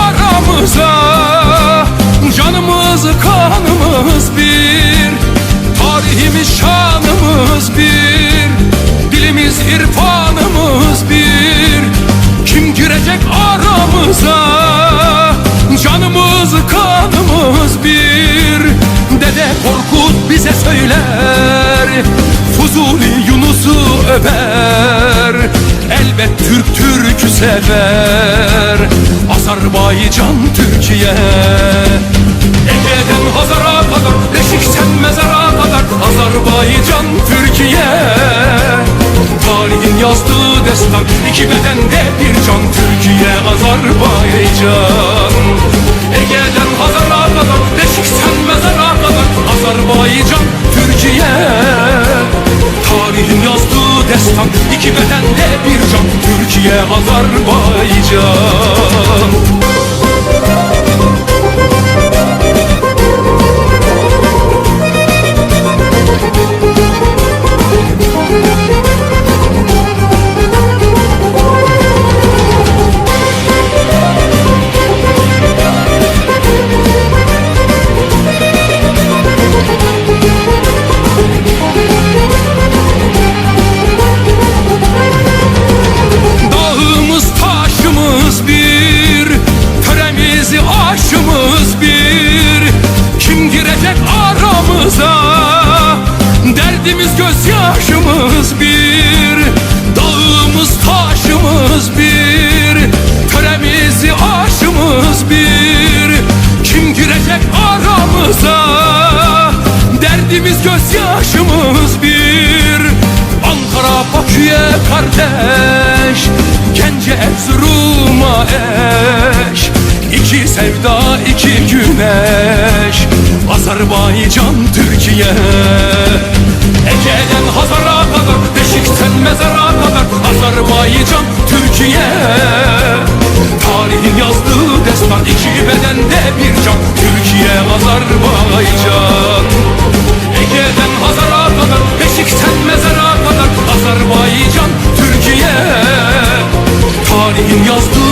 aramıza Canımız kanımız bir Tarihimiz şanımız bir Dilimiz irfanımız bir. Kim girecek aramıza? Canımız kanımız bir. Dede Korkut bize söyler Fuzuli Yunus'u över Elbet Türk Türk'ü sever Azerbaycan Türkiye. Ege'den Hazar'a kadar Beşik'ten mezara kadar Azerbaycan Türkiye. Tarihin yazdığı destan iki bedende bir can. Türkiye Azerbaycan. Ege'den Hazar'a kadar Beşik'ten mezara kadar Azerbaycan Türkiye. Tarihin yazdığı destan iki bedende bir can. Türkiye Azerbaycan Come on. Aşımız bir. Kim girecek aramıza? Derdimiz gözyaşımız bir. Dağımız taşımız bir. Töremizi aşımız bir. Kim girecek aramıza? Derdimiz gözyaşımız bir. Ankara Bakü'ye kardeş Gence Erzurum'a eş İki sevda iki güneş. Azerbaycan Türkiye. Ege'den Hazar'a kadar Beşik'ten mezara kadar. Azerbaycan Türkiye. Tarihin yazdığı destan iki bedende bir can. Türkiye Azerbaycan. Ege'den Hazar'a kadar Beşik'ten mezara kadar. Azerbaycan Türkiye. Tarihin yazdığı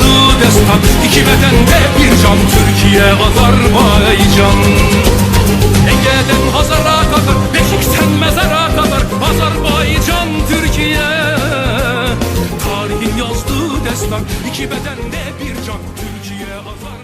yazdı destan İki bedende bir can. Türkiye Azerbaycan. Ege'den Hazar'a kadar Beşik'ten mezara kadar. Azerbaycan Türkiye. Tarihin yazdığı destan İki bedende bir can. Türkiye Azerbaycan.